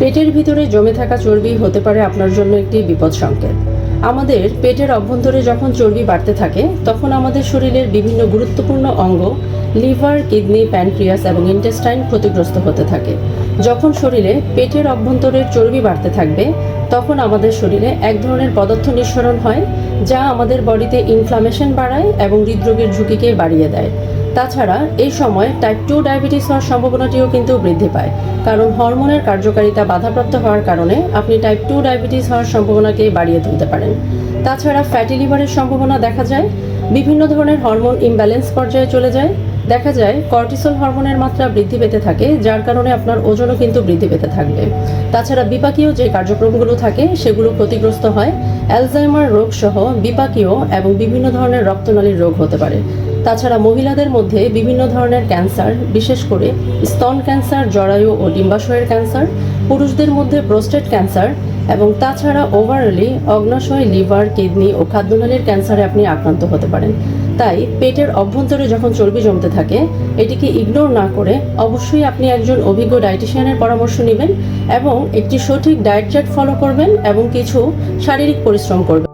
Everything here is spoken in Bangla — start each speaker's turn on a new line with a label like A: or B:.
A: পেটের ভিতরে জমে থাকা চর্বি হতে পারে আপনার জন্য একটি বিপদ সংকেত। আমাদের পেটের অভ্যন্তরে যখন চর্বি বাড়তে থাকে, তখন আমাদের শরীরের বিভিন্ন গুরুত্বপূর্ণ অঙ্গ, লিভার, কিডনি, প্যানক্রিয়াস এবং ইন্টেস্টাইন ক্ষতিগ্রস্ত হতে থাকে। যখন শরীরে পেটের অভ্যন্তরের চর্বি বাড়তে থাকবে তখন আমাদের শরীরে এক ধরনের পদার্থ নিঃসরণ হয়, যা আমাদের বডিতে ইনফ্লামেশন বাড়ায় এবং হৃদরোগের ঝুঁকিকে বাড়িয়ে দেয়। তাছাড়া, এই সময় টাইপ টু ডায়াবেটিস হওয়ার সম্ভাবনাটিও কিন্তু বৃদ্ধি পায়। কারণ হরমোনের কার্যকারিতা বাধাপ্রাপ্ত হওয়ার কারণে আপনি টাইপ টু ডায়াবেটিস হওয়ার সম্ভাবনাকে বাড়িয়ে তুলতে পারেন। তাছাড়া ফ্যাটি লিভারের সম্ভাবনা দেখা যায়। বিভিন্ন ধরনের হরমোন ইমব্যালেন্স পর্যায়ে চলে যায়। দেখা যায় কর্টিসল হরমোনের মাত্রা বৃদ্ধি পেতে থাকে, যার কারণে আপনার ওজনও কিন্তু বৃদ্ধি পেতে থাকবে তাছাড়া বিপাকীয় যে কার্যক্রমগুলো থাকে, সেগুলো ক্ষতিগ্রস্ত হয়। অ্যালজাইমার রোগ সহ বিপাকীয় এবং বিভিন্ন ধরনের রক্তনালীর রোগ হতে পারে। তাছাড়া মহিলাদের মধ্যে বিভিন্ন ধরনের ক্যান্সার, বিশেষ করে স্তন ক্যান্সার, জরায়ু ও ডিম্বাশয়ের ক্যান্সার, পুরুষদের মধ্যে প্রোস্টেট ক্যান্সার এবং তাছাড়া ওভারঅলি অগ্নাশয় লিভার, কিডনি ও খাদ্যনালীর ক্যান্সারে আপনি আক্রান্ত হতে পারেন। তাই পেটের অভ্যন্তরে যখন চর্বি জমতে থাকে, এটিকে ইগনোর না করে অবশ্যই আপনি একজন অভিজ্ঞ ডায়েটিশিয়ানের পরামর্শ নেবেন এবং একটি সঠিক ডায়েট চার্ট ফলো করবেন এবং কিছু শারীরিক পরিশ্রম করবেন।